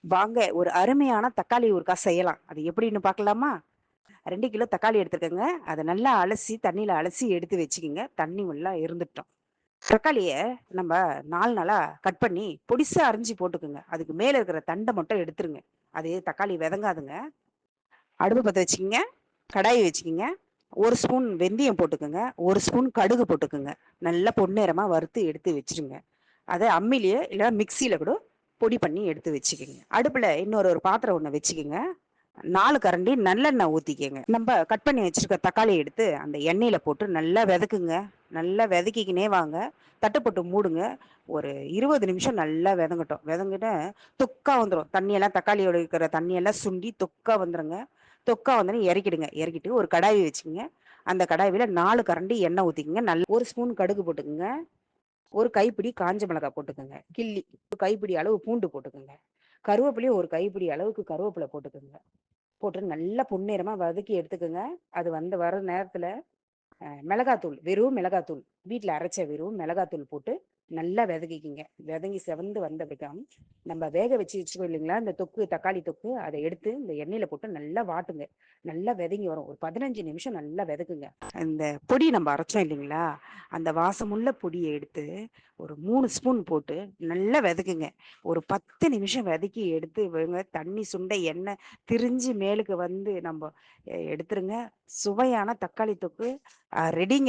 வாங்க ஒரு அருமையான தக்காளி ஊறுகா செய்யலாம். அது எப்படின்னு பார்க்கலாமா? ரெண்டு கிலோ தக்காளி எடுத்துக்கோங்க அதை நல்லா அலசி தண்ணியில் அலசி எடுத்து வச்சுக்கோங்க. தண்ணி உள்ள இருந்துட்டோம். தக்காளியை நம்ம நாலு நாளாக கட் பண்ணி பொடிசா அரிஞ்சு போட்டுக்கோங்க. அதுக்கு மேலே இருக்கிற தண்டை மட்டும் எடுத்துருங்க. அது தக்காளி விதங்காதுங்க. அடுப்பு பற்ற வச்சுக்கோங்க. கடாயை வச்சுக்கோங்க. ஒரு ஸ்பூன் வெந்தயம் போட்டுக்கோங்க. ஒரு ஸ்பூன் கடுகு போட்டுக்கோங்க. நல்லா பொன்னேரமாக வறுத்து எடுத்து வச்சுருங்க. அதை அம்மிலேயே இல்லை மிக்சியில் கூட பொடி பண்ணி எடுத்து வச்சுக்கோங்க. அடுப்பில் இன்னொரு ஒரு பாத்திரம் ஒன்று வச்சுக்கோங்க. நாலு கரண்டி நல்லெண்ணெய் ஊற்றிக்கோங்க நம்ம கட் பண்ணி வச்சுருக்க தக்காளி எடுத்து அந்த எண்ணெயில் போட்டு நல்லா விதக்குங்க. நல்லா விதக்கிக்கினே வாங்க. தட்டு போட்டு மூடுங்க. ஒரு இருபது நிமிஷம் நல்லா விதங்கட்டும். விதங்கிட்டு தொக்கா வந்துடும் தண்ணியெல்லாம் தக்காளியோட இருக்கிற தண்ணியெல்லாம் சுண்டி தொக்கா வந்துடுங்க தொக்கா வந்தோடனே இறக்கிடுங்க. இறக்கிட்டு ஒரு கடாய் வச்சுக்கோங்க. அந்த கடாயில் நாலு கரண்டி எண்ணெய் ஊற்றிக்கங்க நல்ல ஒரு ஸ்பூன் கடுகு போட்டுக்கோங்க. ஒரு கைப்பிடி காஞ்ச மிளகாய் போட்டுக்கோங்க. கிள்ளி. ஒரு கைப்பிடி அளவு பூண்டு போட்டுக்கோங்க. கருவேப்பிலையும் ஒரு கைப்பிடி அளவுக்கு கருவேப்பிலை போட்டுக்கோங்க. போட்டு நல்லா பொன்னிறமாக வதக்கி எடுத்துக்கோங்க. அது வந்து வர நேரத்தில் மிளகாத்தூள் வெறும் மிளகாத்தூள். வீட்டில் அரைச்ச வெறும் மிளகாத்தூள் போட்டு நல்லா விதகிக்கிங்க. விதங்கி செவந்து வந்த பிறகு நம்ம வேக வச்சு வச்சுக்கோ இல்லைங்களா? இந்த தொக்கு தக்காளி தொக்கு அதை எடுத்து இந்த எண்ணெயில் போட்டு நல்லா வாட்டுங்க. நல்லா விதங்கி வரும். ஒரு பதினஞ்சு நிமிஷம் நல்லா விதக்குங்க. இந்த பொடி நம்ம அரைச்சோம் இல்லைங்களா? அந்த வாசமுள்ள பொடியை எடுத்து ஒரு மூணு ஸ்பூன் போட்டு நல்லா விதக்குங்க. ஒரு பத்து நிமிஷம் விதக்கி எடுத்து வைங்க தண்ணி சுண்டை எண்ணெய் திரிஞ்சு மேலுக்கு வந்து நம்ம எடுத்துருங்க. சுவையான தக்காளி தொக்கு ரெடிங்க.